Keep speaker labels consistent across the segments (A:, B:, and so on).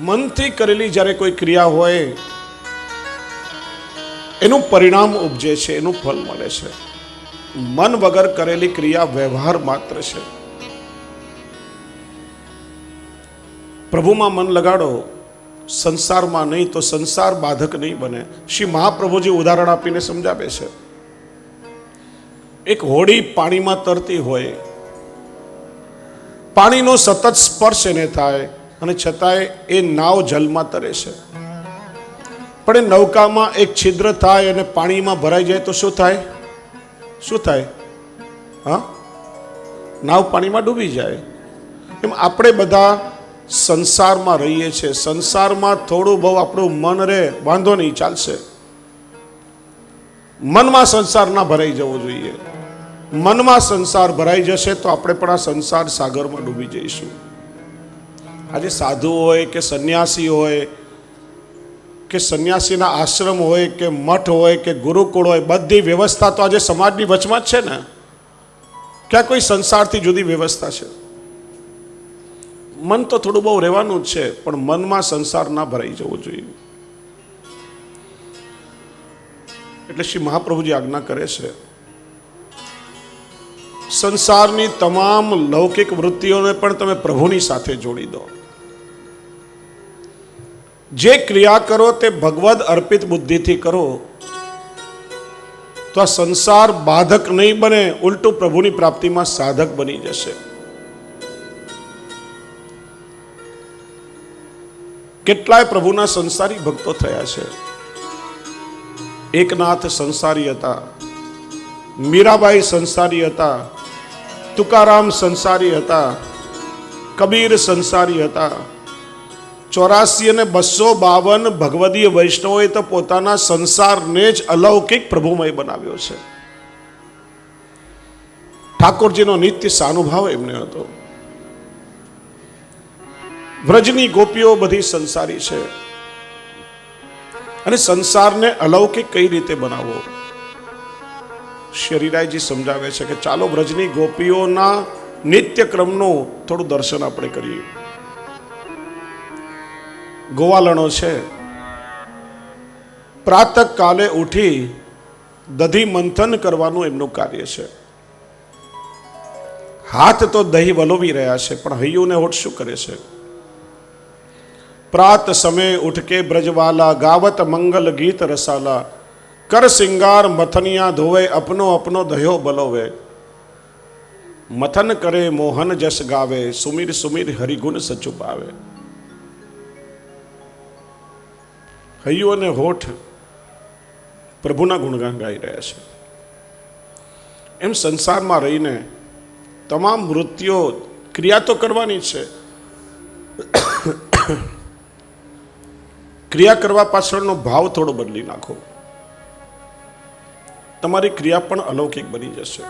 A: મનથી કરેલી જ્યારે કોઈ ક્રિયા હોય, એનું પરિણામ ઉપજે છે, એનું ફળ મળે છે. મન વગર કરેલી ક્રિયા વ્યવહાર માત્ર છે. પ્રભુમાં મન લગાડો, સંસારમાં નહીં તો સંસાર બાધક નહીં બને. શ્રી મહાપ્રભુજી ઉદાહરણ આપીને સમજાવે છે. એક હોડી પાણીમાં તરતી હોય. પાણીનો સતત સ્પર્શ એને થાય અને છતાંય એ નાવ જલમાં તરે છે. પણ એ નૌકામાં એક છિદ્ર થાય અને પાણીમાં ભરાઈ જાય તો શું થાય? શું થાય? હા? નાવ પાણીમાં ડૂબી જાય. એમ આપણે બધા સંસારમાં રહીએ છીએ. સંસારમાં થોડું બહુ આપણું મન રહે, વાંધો નહીં, ચાલશે. મનમાં સંસાર ના ભરાઈ જવો જોઈએ. મનમાં સંસાર ભરાઈ જશે તો આપણે પણ આ સંસાર સાગરમાં ડૂબી જઈશું. આજે સાધુ હોય કે સંન્યાસી હોય, કે સંન્યાસીના આશ્રમ હોય, કે મઠ હોય, કે ગુરુકુળ હોય, બધી વ્યવસ્થા તો આજે સમાજની વચમાં જ છે ને? ક્યાં કોઈ સંસારથી જુદી વ્યવસ્થા છે? મન તો થોડું બહુ રહેવાનું જ છે, પણ મનમાં સંસાર ના ભરાઈ જવો જોઈએ. એટલે શ્રી મહાપ્રભુજી આજ્ઞા કરે છે સંસારની તમામ લૌકિક વૃત્તિઓને પણ તમે પ્રભુની સાથે જોડી દો. જે ક્રિયા કરો તે ભગવદ અર્પિત બુદ્ધિથી કરો. તો આ સંસાર બાધક નહીં બને, ઉલટું પ્રભુની પ્રાપ્તિમાં સાધક બની જશે. કેટલાય પ્રભુના સંસારી ભક્તો થયા છે. એકનાથ સંસારી હતા, મીરાબાઈ સંસારી હતા તુકારામ સંસારી હતા, કબીર સંસારી હતા. ચોરાસી અને બસો બાવન ભગવદીય વૈષ્ણવોએ તો પોતાના સંસારને જ અલૌકિક પ્રભુમય બનાવ્યો છે. ઠાકોરજીનો નિત્ય સાનુભાવ એમને હતો. વ્રજની ગોપીઓ બધી સંસારી છે. અને સંસારને અલૌકિક કઈ રીતે બનાવવો? શરીરાયજી સમજાવે છે કે ચાલો વ્રજની ગોપીઓના નિત્યક્રમનું થોડું દર્શન આપણે કરીએ. ગોવાલણો છે. પ્રાતઃ કાલે ઉઠી દધી મંથન કરવાનું એમનું કાર્ય છે. હાથ તો દહીં વલોવી રહ્યા છે, પણ હૈયુને હોઠ શું કરે છે? પ્રાત સમય ઉઠકે બ્રજવાલા, ગાવત મંગલ ગીત રસાલા કર સિંગાર મથનિયા ધોવે અપનો અપનો દહ્યો બલોવે. મથન કરે મોહન જસ ગાવે, સુમીર સુમીર હરિગુણ સચુપાવે. હૈયો અને હોઠ પ્રભુના ગુણગાન ગાઈ રહ્યા છે. એમ સંસારમાં રહીને તમામ વૃત્તિઓ ક્રિયા તો કરવાની છે. ક્રિયા કરવા પાછળનો ભાવ થોડો બદલી નાખો. તમારી ક્રિયા પણ અલૌકિક બની જશે.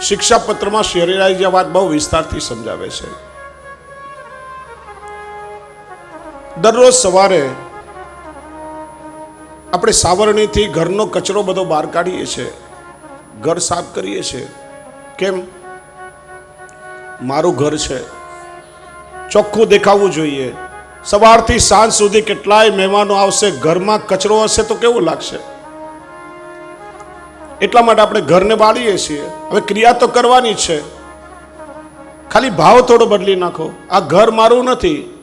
A: શિક્ષાપત્રમાં શેરીરાય વાત બહુ વિસ્તારથી સમજાવે છે. દરરોજ સવારે આપણે સાવરણીથી ઘરનો કચરો બધો બહાર કાઢીએ છીએ. ઘર સાફ કરીએ છીએ. કેમ? મારું ઘર છે. ચોખ્ખું દેખાવું જોઈએ. સવારથી સાંજ સુધી કેટલાય મહેમાનો આવશે, ઘરમાં કચરો હશે તો કેવું લાગશે? એટલા માટે આપણે ઘરને બાળીએ છીએ. હવે ક્રિયા તો કરવાની છે. ખાલી ભાવ થોડો બદલી નાખો. આ ઘર મારું નથી.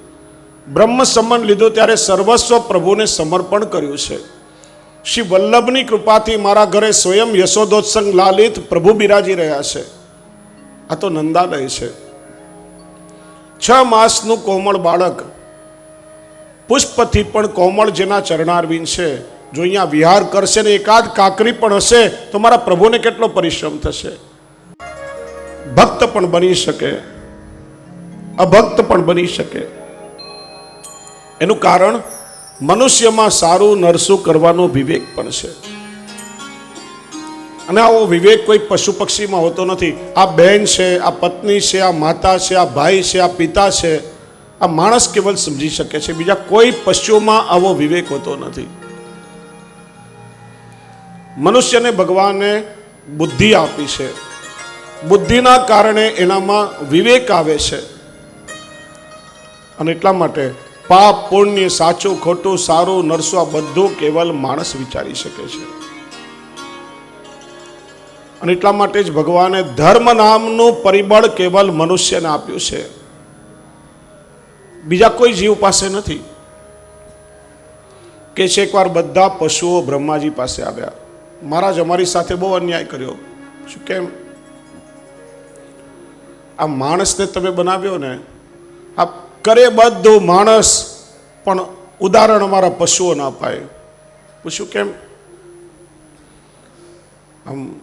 A: બ્રહ્મ સંબંધ લીધો ત્યારે સર્વસ્વ પ્રભુને સમર્પણ કર્યું છે. શ્રી વલ્લભની કૃપાથી મારા ઘરે સ્વયં યશોદોત્સંગ લાલિત પ્રભુ બિરાજી રહ્યા છે. આ તો નંદાલય છે. છ માસનું કોમળ બાળક. પુષ્પથી પણ કોમળ જેના ચરણારવિંદ છે, જો અહીંયા વિહાર કરશે ને એકાદ કાકરી પણ હશે, તો મારા પ્રભુને કેટલો પરિશ્રમ થશે? ભક્ત પણ બની શકે, અભક્ત પણ બની શકે. એનું કારણ, મનુષ્યમાં સારું નરસું કરવાનો વિવેક પણ છે. અને આવો વિવેક કોઈ પશુ પક્ષીમાં હોતો નથી. આ બહેન છે, આ પત્ની છે, આ માતા છે, આ ભાઈ છે, આ પિતા છે આ માણસ કેવલ સમજી શકે છે. બીજા કોઈ પશુઓમાં આવો વિવેક હોતો નથી. મનુષ્યને ભગવાને બુદ્ધિ આપી છે. બુદ્ધિના કારણે એનામાં વિવેક આવે છે. અને એટલા માટે પાપ, પુણ્ય, સાચું, ખોટું, સારું, નરસું, આ બધું કેવલ માણસ વિચારી શકે છે. અને એટલા માટે જ ભગવાને ધર્મ નામનું પરિબળ કેવલ મનુષ્યને આપ્યું છે. બીજા કોઈ જીવ પાસે નથી. કે છે એકવાર બધા પશુઓ બ્રહ્માજી પાસે આવ્યા. મહારાજ અમારી સાથે બહુ અન્યાય કર્યો. શું કેમ? આ માણસને તમે બનાવ્યો ને, આ કરે બધું માણસ, પણ ઉદાહરણ અમારા પશુઓ ના પાય પૂછ્યું કેમ? આમ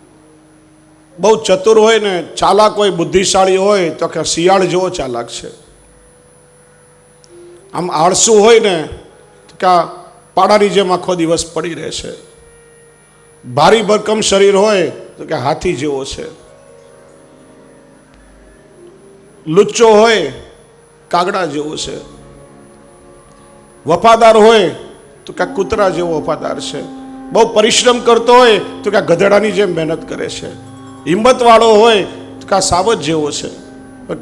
A: બહુ ચતુર હોય ને, ચાલાક હોય, બુદ્ધિશાળી હોય, તો કે શિયાળ જેવો ચાલાક છે. આમ આળસુ હોય ને, કે પાડાની જેમ આખો દિવસ પડી રહે છે. ભારી ભરકમ શરીર હોય તો કે હાથી જેવો છે. લુચ્ચો હોય, કાગડા જેવો છે. વફાદાર હોય તો કે કૂતરા જેવો વફાદાર છે. બહુ પરિશ્રમ કરતો હોય તો કે ગધેડાની જેમ મહેનત કરે છે. હિંમતવાળો હોય તો કે સાવજ જેવો છે.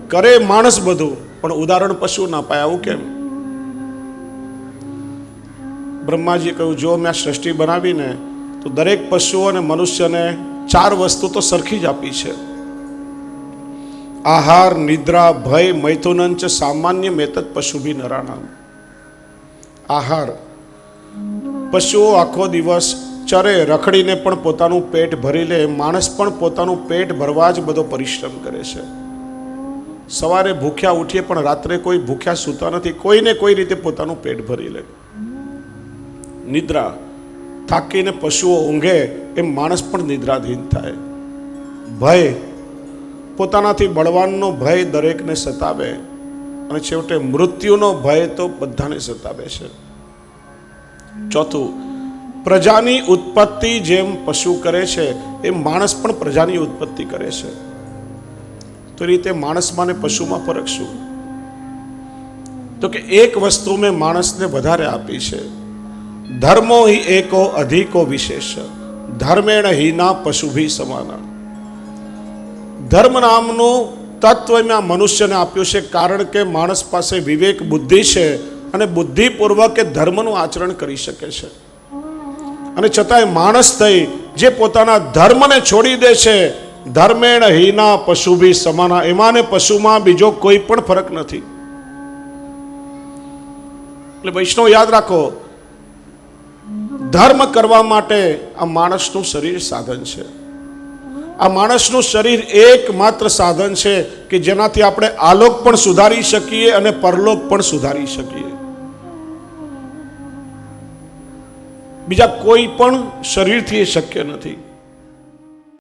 A: કરે માણસ બધું, પણ ઉદાહરણ પશુ ના પાય, આવું કેમ? બ્રહ્માજીએ કહ્યું, જો મેં આ સૃષ્ટિ બનાવીને, તો દરેક પશુઓ અને મનુષ્યને ચાર વસ્તુ તો સરખી જ આપી છે. આહાર, નિદ્રા, ભય, મૈથુનંચ, સામાન્ય મેતત પશુ ભી નરાણામ. આહાર. પશુઓ આખો દિવસ ચરે, રખડીને પણ પોતાનું પેટ ભરી લે, માણસ પણ પોતાનું પેટ ભરવા જ બધો પરિશ્રમ કરે છે. સવારે ભૂખ્યા ઉઠીએ પણ રાત્રે કોઈ ભૂખ્યા સૂતા નથી, કોઈને કોઈ રીતે પોતાનું પેટ ભરી લે. નિદ્રા. થાકીને પશુઓ ઊંઘે એમ માણસ પણ નિદ્રાધીન થાય. ભય. પોતાનાથી બળવાનનો ભય દરેકને સતાવે. અને છેવટે મૃત્યુનો ભય તો બધાને સતાવે છે. ચોથું, પ્રજાની ઉત્પત્તિ જેમ પશુ કરે છે, એમ માણસ પણ પ્રજાની ઉત્પત્તિ કરે છે. તો એ રીતે માણસમાં ને પશુમાં ફરક શું? તો કે એક વસ્તુ મેં માણસને વધારે આપી છે. ધર્મો હિ એકો, અધિકો વિશેષ. ધર્મેણ હિના પશુભી સમાના. ધર્મ નામનું તત્વ મેં મનુષ્યને આપ્યું છે કારણ કે માણસ પાસે વિવેક, બુદ્ધિ છે અને બુદ્ધિપૂર્વક એ ધર્મનું આચરણ કરી શકે છે. અને છતાંય માણસ થઈ જે પોતાના ધર્મને છોડી દે છે, ધર્મેણ હિના પશુ ભી સમાના. એમાં પશુમાં બીજો કોઈ પણ ફરક નથી. એટલે વૈષ્ણવ યાદ રાખો ધર્મ કરવા માટે આ માણસનું શરીર સાધન છે. આ માણસનું શરીર એકમાત્ર સાધન છે કે જેનાથી આપણે આલોક પણ સુધારી શકીએ અને પરલોક પણ સુધારી શકીએ. બીજા કોઈ પણ શરીરથી એ શક્ય નથી.